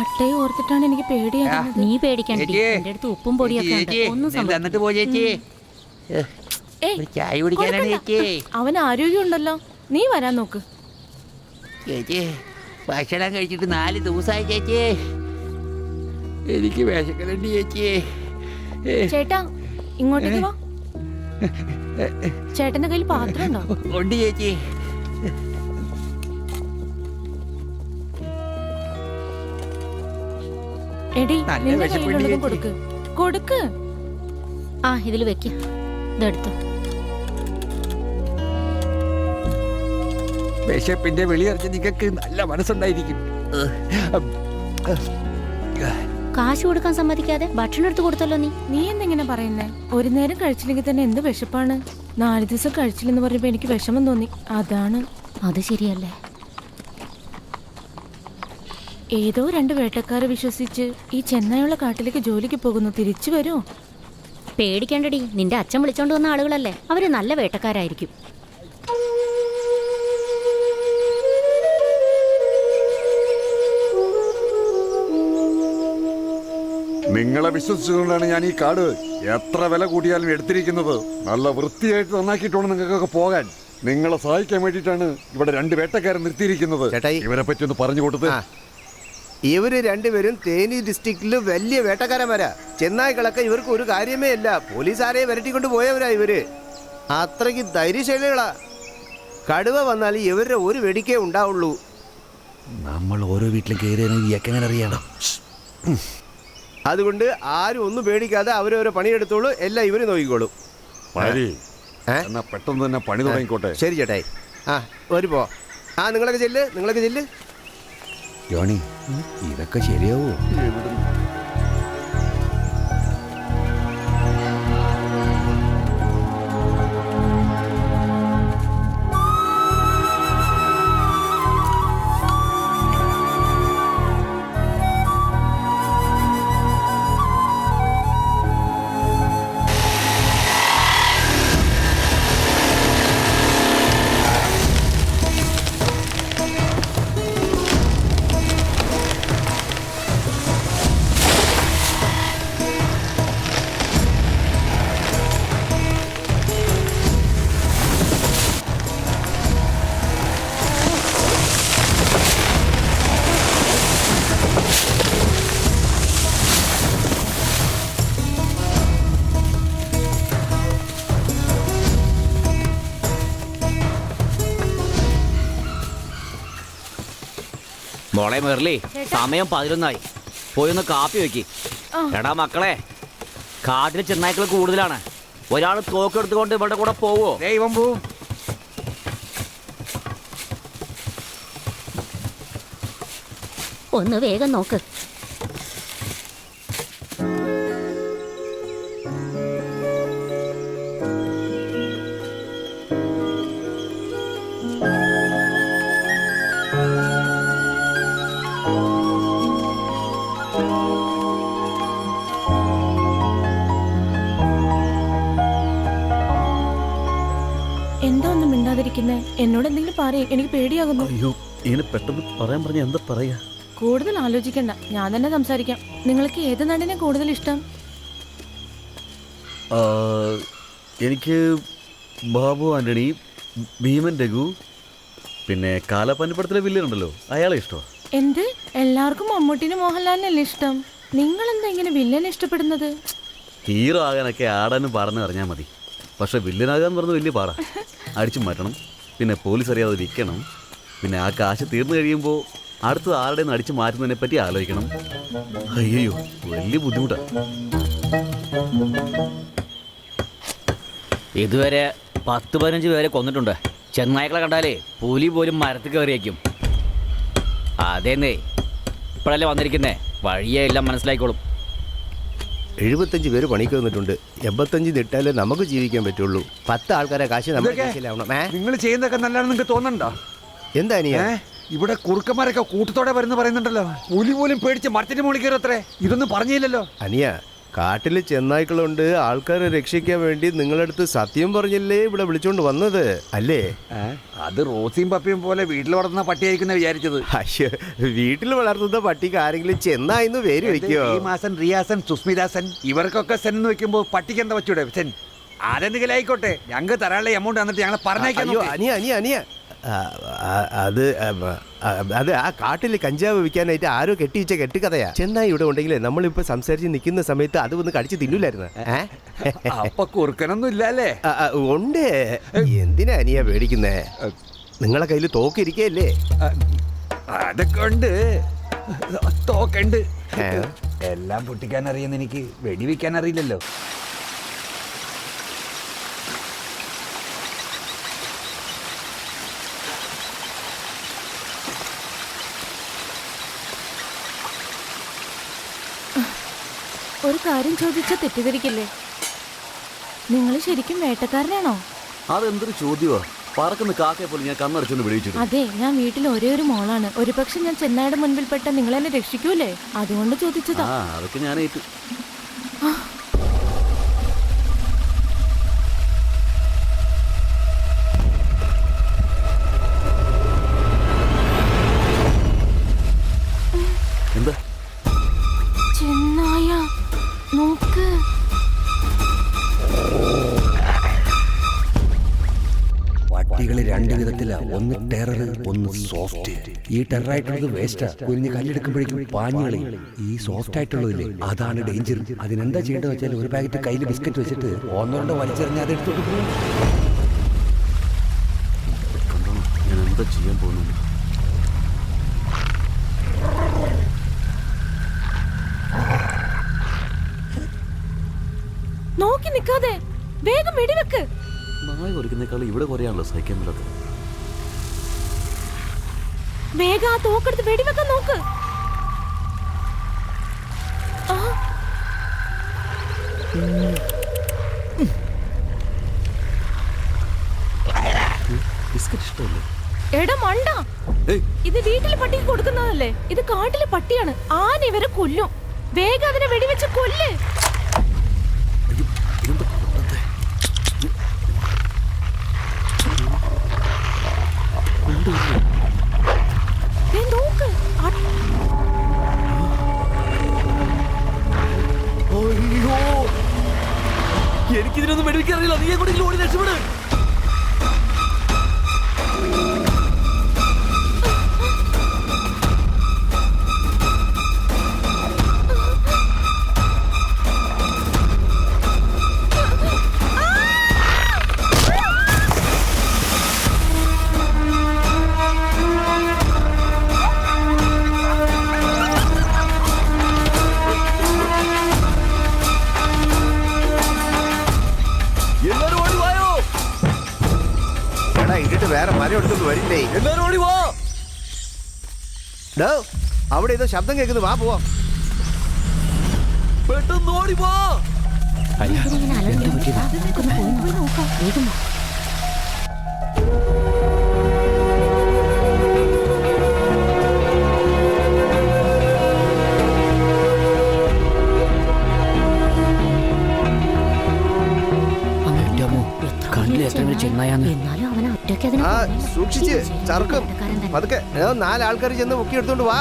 അട്ടയെ ഓർത്തിട്ടാണ് എനിക്ക് പേടിയാ നീ പേടിക്കണ്ട. എന്റെ അടുത്ത് ഉപ്പും പൊടിയൊക്കെ ഒന്നും. ചേച്ചി. അവന് ആരോഗ്യമുണ്ടല്ലോ. നീ വരാൻ നോക്ക്. ചേച്ചി ഭക്ഷണം കഴിച്ചിട്ട് നാല് ദിവസമായി ചേച്ചി. എനിക്ക് വിശക്കലുണ്ട് ചേച്ചി. ചേട്ടാ ഇങ്ങോട്ടേക്ക് വാ. ചേട്ടന്റെ കയ്യിൽ പാത്രം ഉണ്ടോ? ഉണ്ട് ചേച്ചി. എടി നല്ല നിന്റെ വിശപ്പുണ്ട് കയ്യിലുള്ളതും ചേച്ചി. കൊടുക്ക്. കൊടുക്ക്. ആ ഇതിൽ വെക്ക. ഇതെടുത്തു. വിശപ്പിന്റെ വെളിയറിഞ്ഞ് നിങ്ങൾക്ക് നല്ല മനസ്സുണ്ടായിരിക്കും. കാശ് കൊടുക്കാൻ സമ്മതിക്കാതെ ഭക്ഷണം എടുത്ത് കൊടുത്തല്ലോ നീ. നീ എന്തെങ്ങനെ പറയുന്നേ? ഒരു നേരം കഴിച്ചില്ലെങ്കിൽ തന്നെ എന്ത് വിശപ്പാണ്? നാല് ദിവസം കഴിച്ചില്ലെന്ന് പറയുമ്പോ എനിക്ക് വിഷമം തോന്നി. അതാണ്. അത് ശരിയല്ലേ? ഏതോ രണ്ട് വേട്ടക്കാരെ വിശ്വസിച്ച് ഈ ചെന്നൈയുള്ള കാട്ടിലേക്ക് ജോലിക്ക് പോകുന്നു. തിരിച്ചു വരുമോ പേടിക്കണ്ടടി. നിന്റെ അച്ഛൻ വിളിച്ചോണ്ട് വന്ന ആളുകളല്ലേ. അവർ നല്ല വേട്ടക്കാരായിരിക്കും. നിങ്ങളെ വിശ്വസിച്ചുകൊണ്ടാണ് ഞാൻ ഈ കാട് എത്ര വില കൂടിയാലും എടുത്തിരിക്കുന്നത്. നല്ല വൃത്തിയായിട്ട് നന്നാക്കിയിട്ടുണ്ട് നിങ്ങൾക്കൊക്കെ പോകാൻ. നിങ്ങളെ സഹായിക്കാൻ വേണ്ടിയിട്ടാണ് ഇവിടെ രണ്ട് വേട്ടക്കാരൻ നിർത്തിയിരിക്കുന്നത്. ഇവരെ പറ്റി ഒന്ന് പറഞ്ഞു കൊടുത്ത് ആ. ഇവർ രണ്ടുപേരും തേനി ഡിസ്ട്രിക്റ്റിൽ വലിയ വേട്ടക്കാരന്മാരാ. ചെന്നായ്ക്കളൊക്കെ ഇവർക്ക് ഒരു കാര്യമേ ഇല്ല. ആരെയും വരട്ടിക്കൊണ്ട് പോയവരാ ഇവർ. അത്രയ്ക്ക് ധൈര്യശൈലികളാ. കടുവ വന്നാൽ ഇവരുടെ ഒരു വെടിക്കേ ഉണ്ടാവുള്ളൂ. നമ്മൾ ഓരോ വീട്ടിലും അറിയണം അതുകൊണ്ട് ആരും ഒന്നും പേടിക്കാതെ അവരവരെ പണിയെടുത്തോളൂ. എല്ലാം ഇവർ നോക്കിക്കോളും. പെട്ടെന്ന് തന്നെ പണി തുടങ്ങിക്കോട്ടെ. ശരി ചേട്ടായി. ആ ഒരു പോ. ആ നിങ്ങളൊക്കെ ചെല്ല് നിങ്ങളൊക്കെ ചെല്ല്. ജോണി ഇതൊക്കെ ശരിയാവോ? മോളെ മെർലി സമയം പതിനൊന്നായി. പോയി ഒന്ന് കാപ്പി വെക്ക്. എടാ മക്കളെ കാട്ടിൽ ചെന്നായ്ക്കൾ കൂടുതലാണ്. ഒരാൾ തോക്കെടുത്തുകൊണ്ട് ഇവരുടെ കൂടെ പോവോ? ദൈവം പോവും ഒന്ന് വേഗം നോക്ക്. എന്നോട് എനിക്ക് പേടിയാകുന്നു. അയ്യോ ഇങ്ങനെ പെട്ടെന്ന് പറയാൻ പറഞ്ഞ എന്താ പറയാ? കൂടുതൽ ആലോചിക്കണ്ട ഞാൻ തന്നെ സംസാരിക്കാം. നിങ്ങൾക്ക് ഏത് നടനെ കൂടുതൽ ഇഷ്ടം? എനിക്ക് ബാബു ആന്റണി ഭീമൻ രഘു പിന്നെ കാലപ്പനിപ്പടത്തിലെ വില്ലനുണ്ടല്ലോ അയാളെ ഇഷ്ടമാണ് എന്ത്? എല്ലാവർക്കും മമ്മൂട്ടിനും മോഹൻലാലിനല്ലേ ഇഷ്ടം? നിങ്ങൾ എന്താ ഇങ്ങനെ വില്ലനെ ഇഷ്ടപ്പെടുന്നത്? ഹീറോ ആകാനൊക്കെ ആടാനും പാടാനും അറിഞ്ഞാൽ മതി. പക്ഷെ വില്ലനാകാന്ന് പറഞ്ഞ വലിയ പാടാ. അടിച്ചു മാറ്റണം. പിന്നെ പോലീസ് അറിയാതെ വിൽക്കണം. പിന്നെ ആ കാശ് തീർന്നു കഴിയുമ്പോൾ അടുത്തത് ആരുടെ അടിച്ചു മാറ്റുന്നതിനെ പറ്റി ആലോചിക്കണം. അയ്യോ വലിയ ബുദ്ധിമുട്ടാണ് ഇതുവരെ പത്ത് പതിനഞ്ച് പേരെ കൊന്നിട്ടുണ്ട്. ചെന്നായ്ക്കളെ കണ്ടാലേ പുലി പോലും മരത്തിൽ കയറിയേക്കും. അതേന്നേ ഇപ്പോഴല്ലേ വന്നിരിക്കുന്നേ? വഴിയേ എല്ലാം മനസ്സിലായിക്കോളും. എഴുപത്തഞ്ച് പേര് പണിക്ക് വന്നിട്ടുണ്ട്. എൺപത്തഞ്ച് നിട്ടാലേ നമുക്ക് ജീവിക്കാൻ പറ്റുള്ളൂ. പത്ത് ആൾക്കാരെ കാശ് നമ്മുടെ നിങ്ങൾ ചെയ്യുന്നതൊക്കെ നല്ലതാണ് നിങ്ങൾക്ക് തോന്നണ്ടോ എന്താ അനിയാ ഇവിടെ കുറുക്കന്മാരൊക്കെ കൂട്ടത്തോടെ വരുന്ന പറയുന്നുണ്ടല്ലോ. പുലി പോലും പേടിച്ച് മരത്തിന്റെ മുകളിൽ ഇതൊന്നും പറഞ്ഞില്ലല്ലോ. അനിയ കാട്ടിൽ ചെന്നായ്ക്കളുണ്ട്. ആൾക്കാരെ രക്ഷിക്കാൻ വേണ്ടി നിങ്ങളടുത്ത് സത്യം പറഞ്ഞില്ലേ ഇവിടെ വിളിച്ചോണ്ട് വന്നത്? അല്ലേ? അത് റോസിയും പപ്പിയും പോലെ വീട്ടിൽ വളർത്തുന്ന പട്ടിയായിരിക്കുന്ന വിചാരിച്ചത്. അയ്യോ വീട്ടിൽ വളർത്തുന്ന പട്ടിക്ക് ആരെങ്കിലും ചെന്നായിന്ന് പേര് വെക്കോ? ഈ മാസം റിയാസൻ സുസ്മിതാസൻ ഇവർക്കൊക്കെ സെൻ എന്ന് വെക്കുമ്പോ പട്ടിക്ക് എന്താ വെച്ചൂടെ സെൻ ആരെന്തെങ്കിലും ആയിക്കോട്ടെ. ഞങ്ങൾക്ക് തരാനുള്ള എമൗണ്ട് തന്നിട്ട് ഞങ്ങളെ പറഞ്ഞേക്കാൻ അയ്യോ അനിയ അനിയ അനിയ. അത് അത് ആ കാട്ടിൽ കഞ്ചാവ് വിൽക്കാനായിട്ട് ആരോ കെട്ടിവെച്ച കെട്ടുകഥയാ. ചെന്നായി ഇവിടെ ഉണ്ടെങ്കിലേ നമ്മളിപ്പോ സംസാരിച്ച് നിൽക്കുന്ന സമയത്ത് അത് ഒന്ന് കടിച്ച് തിന്നില്ലായിരുന്നു? അപ്പൊ കുറുക്കനൊന്നും ഇല്ല അല്ലേ ആ, ആ, ഉണ്ട്. എന്തിനാ അനിയാ പേടിക്കുന്നേ? നിങ്ങളെ കയ്യിൽ തോക്കിരിക്കല്ലേ അതൊക്കെ ഉണ്ട്. തോക്കുണ്ട്? എല്ലാം പൊട്ടിക്കാൻ അറിയുന്ന എനിക്ക് വെടിവെക്കാൻ അറിയില്ലല്ലോ ഒരു കാര്യം ചോദിച്ചാൽ തെറ്റിദ്ധരിക്കില്ലേ? നിങ്ങൾ ശരിക്കും വേട്ടക്കാരനാണോ? അതെന്തൊരു ചോദ്യമാ പറക്കുന്ന കാക്കയെ പോലെ ഞാൻ കണ്ണടച്ചൊന്ന് വിളിച്ചു അതെ ഞാൻ വീട്ടിൽ ഒരേ ഒരു മോളാണ്. ഒരുപക്ഷെ ഞാൻ ചെന്നായുടെ മുൻപിൽപ്പെട്ട നിങ്ങൾ എന്നെ രക്ഷിക്കൂലേ? അതുകൊണ്ട് ചോദിച്ചതാ. അതൊക്കെ ഞാൻ ഏറ്റു ഒന്ന് ടെറർ ഒന്ന് സോഫ്റ്റ് ഈ ടെറർ ആയിട്ടുള്ളത് വേസ്റ്റാ കുഞ്ഞ് കല്ലെടുക്കുമ്പോഴേക്കും പാഞ്ഞുകളി ഈ സോഫ്റ്റ് ആയിട്ടുള്ളതില്ലേ അതാണ് ഡേഞ്ചർ അതിനെന്താ ചെയ്യേണ്ടത് വെച്ചാൽ ഒരു പാക്കറ്റ് കയ്യിൽ ബിസ്ക്കറ്റ് വെച്ചിട്ട് ഒന്നോണ്ട് വലിച്ചെറിഞ്ഞ് അത് എടുത്തോട്ട് പോകും കണ്ടോ ഞാൻ എന്താ ചെയ്യാൻ പോകുന്നു നോക്കി നിക്കാതെ വേഗം വെടിവെക്ക്. നായ കുറയ്ക്കുന്നേക്കാൾ ഇവിടെ കുറയാണല്ലോ സഹിക്കാൻ പറ്റാത്തത് വേഗം ആ തോക്കെടുത്ത് വെടിവെക്കാൻ നോക്ക്. ബിസ്ക്കറ്റ് ഇഷ്ടമല്ലേ? എടാ മണ്ട. ഇത് വീട്ടിലെ പട്ടിക്ക് കൊടുക്കുന്നതല്ലേ? ഇത് കാട്ടിലെ പട്ടിയാണ്. ആന ഇവരെ കൊല്ലും. വേഗം അതിനെ വെടിവെച്ച് കൊല്ല്. വരില്ലേ? എല്ലാരും ഓടി വാ ഡോ അവിടെ ഏതോ ശബ്ദം കേൾക്കുന്നു. വാ പോവാ. പെട്ടെന്ന് ഓടി വാ ഇതിനിങ്ങനെ അലഞ്ഞു നമുക്കൊന്ന് സൂക്ഷിച്ച് ചർക്കും. പതുക്കെ. ഏതോ നാലാൾക്കാർ ചെന്ന് മുക്കി എടുത്തോണ്ട് വാ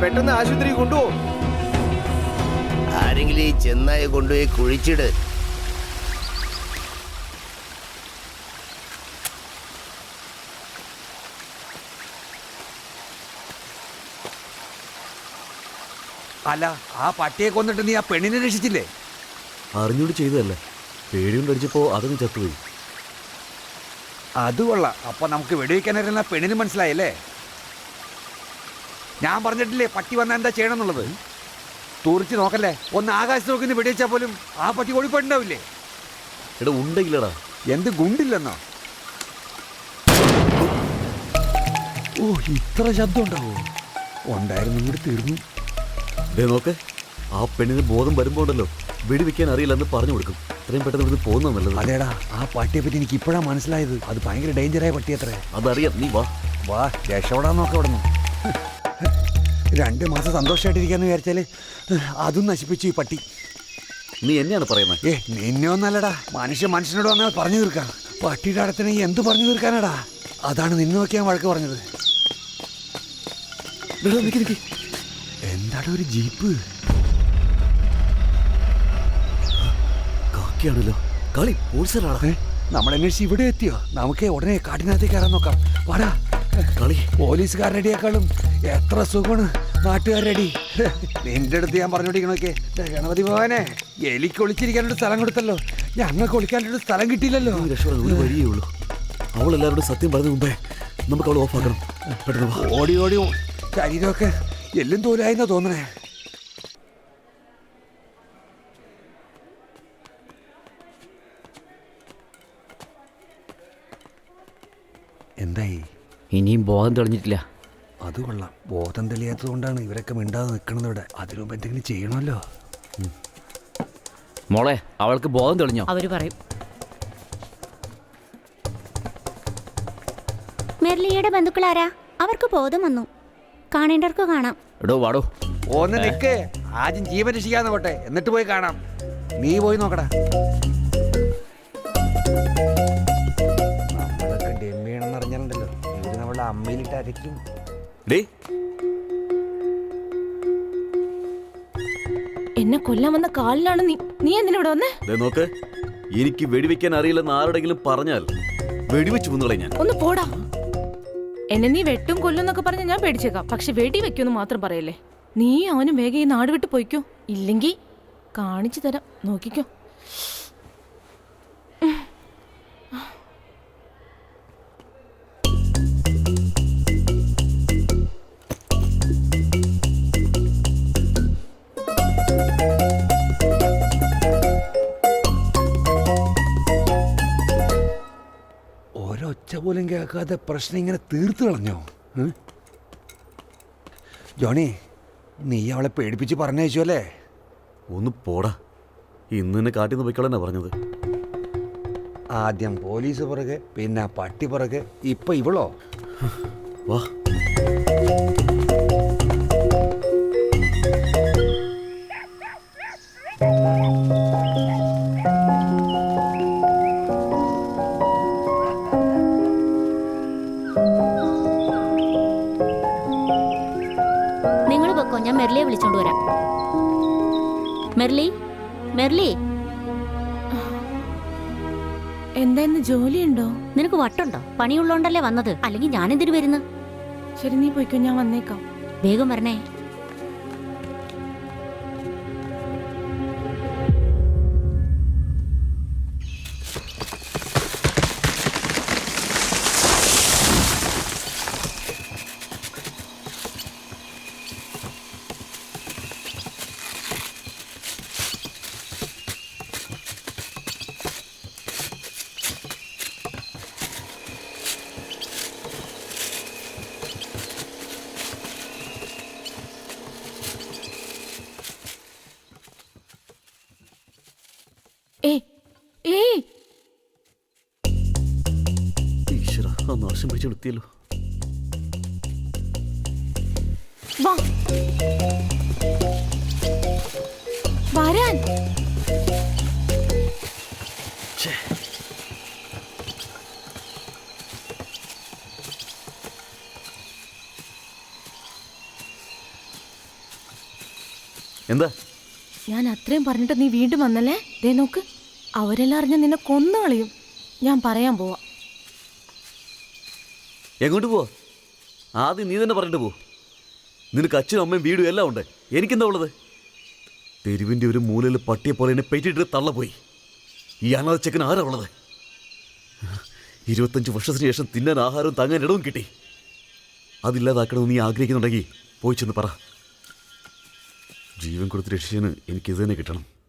പെട്ടെന്ന് ആശുപത്രി കൊണ്ടുപോകും ആരെങ്കിലും ഈ ചെന്നായി കൊണ്ടുപോയി കുഴിച്ചിട്. അല്ല ആ പട്ടിയെ കൊന്നിട്ട് നീ ആ പെണ്ണിനെ രക്ഷിച്ചില്ലേ? അറിഞ്ഞൂടി ചെയ്തതല്ലേ. പേടികൊണ്ട് അടിച്ചപ്പോ അതൊന്ന് ചത്തുപോയി. അത് കൊള്ളാം. അപ്പൊ നമുക്ക് വെടിവെക്കാൻ അറിയുന്ന പെണ്ണിന് മനസ്സിലായല്ലേ? ഞാൻ പറഞ്ഞിട്ടില്ലേ പട്ടി വന്നാൽ എന്താ ചെയ്യണം എന്നുള്ളത് തുറിച്ച് നോക്കല്ലേ ഒന്ന് ആകാശത്ത് നോക്കി വെടിവെച്ചാൽ പോലും ആ പട്ടി ഓടിപ്പോയിട്ടുണ്ടാവില്ലേ? എടാ ഉണ്ടെങ്കിലടാ. എന്ത് ഗുണ്ടില്ലെന്നോ? ഓ ഇത്ര ശബ്ദം ഉണ്ടാവോ? ഉണ്ടായിരുന്നു ഇങ്ങോട്ട് തീർന്നു. ദേ നോക്ക്. ആ പെണ്ണിന് ബോധം വരുമ്പോ വരുമ്പോണ്ടല്ലോ വെടിവെക്കാൻ അറിയില്ലെന്ന് പറഞ്ഞു കൊടുക്കും. ഇത്രയും പെട്ടെന്ന് ഇവിടുന്ന് പോകുന്ന നല്ലത്. അതേടാ ആ പട്ടിയെ പറ്റി എനിക്ക് ഇപ്പോഴാണ് മനസ്സിലായത്. അത് ഭയങ്കര ഡേഞ്ചറായ പട്ടിയത്രേ അതറിയാം നീ വാ. വാ രക്ഷപ്പെടാൻ നോക്കാം അവിടെ രണ്ട് മാസം സന്തോഷമായിട്ടിരിക്കാന്ന് വിചാരിച്ചാൽ അതും നശിപ്പിച്ചു ഈ പട്ടി. നീ എന്നെയാണ് പറയുന്നത് ഏ നിന്നെ ഒന്നല്ലടാ. മനുഷ്യ മനുഷ്യനോട് വന്നാൽ പറഞ്ഞു തീർക്കാം. പട്ടിയുടെ അടുത്തിന് എന്ത് പറഞ്ഞു തീർക്കാനടാ? അതാണ് നിന്നെ നോക്കിയാൻ വഴക്ക് പറഞ്ഞത്. എന്താടാ ഒരു ജീപ്പ്? കാക്കിയാണല്ലോ. കളി പോലീസറാടാ ഏ, നമ്മൾ അന്വേഷിച്ച് ഇവിടെ എത്തിയോ? നമുക്ക് ഉടനെ കാട്ടിനകത്തേക്ക് കയറാൻ നോക്കാം. വാടാ. കളി പോലീസുകാരനടിയേക്കാളും എത്ര സുഖമാണ് നാട്ടുകാരടി നിന്റെ അടുത്ത് ഞാൻ പറഞ്ഞോണ്ടിരിക്കണോക്കെ ഗണപതി ഭവനെ എലിക്ക് ഒളിച്ചിരിക്കാനൊരു സ്ഥലം കൊടുത്തല്ലോ. ഞങ്ങൾക്ക് ഒളിക്കാനൊരു സ്ഥലം കിട്ടിയില്ലല്ലോ. ഒരു വഴിയേ ഉള്ളൂ. അവൾ എല്ലാവരോടും സത്യം പറഞ്ഞ മുമ്പേ നമുക്ക് അവൾ ഓഫാക്കണം പെട്ടെന്ന് ഓടി ഓടി. ശരീരമൊക്കെ എല്ലും തോലായെന്നാ തോന്നണേ. എന്തായി? ഇനിയും ബോധം തെളിഞ്ഞിട്ടില്ല. അത് കൊള്ളാം. ബോധം തെളിയാത്തത് കൊണ്ടാണ് ഇവരൊക്കെ മിണ്ടാതെ നിൽക്കുന്നത് ഇവിടെ. അതിനുമുമ്പ് എന്തെങ്കിലും ചെയ്യണമല്ലോ. മോളെ അവൾക്ക് ബോധം തെളിഞ്ഞോ? അവർ പറയും. മെർലിയുടെ ബന്ധുക്കളാരാ? അവർക്ക് ബോധം വന്നു. കാണേണ്ടവർക്ക് കാണാം. എടോ വാടോ. ഒന്ന് നിക്ക്. ആദ്യം ജീവൻ രക്ഷിക്കാന്ന് പോട്ടെ. എന്നിട്ട് പോയി കാണാം. നീ പോയി നോക്കടാ. നമ്മളൊക്കെ ഡെമ്മിയാണെന്ന് അറിഞ്ഞാലുണ്ടല്ലോ. ഇവർ നമ്മളെ അമ്മയിലിട്ട് അരയ്ക്കും. ഡേ. എന്നെ കൊല്ലാൻ വന്ന കാലിലാണ് നീ. നീ എന്തിനാ ഇവിടെ വന്നേ? ദേ നോക്ക്. എനിക്ക് വെടിവെക്കാൻ അറിയില്ലെന്ന് ആരോടെങ്കിലും പറഞ്ഞാൽ വെടിവെച്ച് കുന്നുകളെ ഞാൻ. ഒന്ന് പോടാ. എന്നെ നീ വെട്ടും കൊല്ലും എന്നൊക്കെ പറഞ്ഞ് ഞാൻ പേടിച്ചേക്കാം. പക്ഷെ വെടി വെക്കുമെന്ന് മാത്രം പറയല്ലേ. നീ അവനും വേഗം ഈ നാട് വിട്ട് പോയിക്കോ. ഇല്ലെങ്കിൽ കാണിച്ചു തരാം. നോക്കിക്കോ. ഒരൊച്ച പോലും കേൾക്കാതെ പ്രശ്നം ഇങ്ങനെ തീർത്തു കളഞ്ഞോ? ജോണി നീ അവളെ പേടിപ്പിച്ച് പറഞ്ഞയച്ചു അല്ലേ? ഒന്ന് പോടാ. ഇന്ന് തന്നെ കാട്ടിൽ നിന്ന് പൊയ്ക്കോളെന്നാ പറഞ്ഞത്. ആദ്യം പോലീസ് പുറകെ പിന്നെ പട്ടി പുറകെ. ഇപ്പൊ ഇവളോ? വാ. ജോലിയുണ്ടോ? നിനക്ക് വട്ടുണ്ടോ? പണിയുള്ളോണ്ടല്ലേ വന്നത്. അല്ലെങ്കിൽ ഞാനെന്തിനു വരുന്നു? ശരി നീ പോയിക്കോ ഞാൻ വന്നേക്കാം. വേഗം വരണേ. നാശം പിടിച്ച് നിർത്തിയല്ലോ. വരാൻ. എന്താ? ഞാൻ അത്രയും പറഞ്ഞിട്ട് നീ വീണ്ടും വന്നല്ലേ? ദേ നോക്ക്. അവരെല്ലാം അറിഞ്ഞ നിന്നെ കൊന്നു കളയും ഞാൻ പറയാൻ പോവാ. എങ്ങോട്ട് പോവാ ആദ്യം നീ തന്നെ പറഞ്ഞിട്ട് പോ. നിനക്ക് അച്ഛനും അമ്മയും വീടും എല്ലാം ഉണ്ട്. എനിക്കെന്താ ഉള്ളത്? തെരുവിന്റെ ഒരു മൂലയിൽ പട്ടിയെ പോലെ എന്നെ പെറ്റിട്ട് തള്ളപ്പോയി. ഈ അനാഥ ചെക്കൻ ആരാ ഉള്ളത്? ഇരുപത്തഞ്ച് വർഷത്തിന് ശേഷം തിന്നാൻ ആഹാരവും താങ്ങാൻ ഇടവും കിട്ടി. അതില്ലാതാക്കണമെന്ന് നീ ആഗ്രഹിക്കുന്നുണ്ടെങ്കിൽ പോയി ചെന്ന് പറ. ജീവൻ കൊടുത്ത് രക്ഷിച്ചതിന് എനിക്കിത് തന്നെ കിട്ടണം.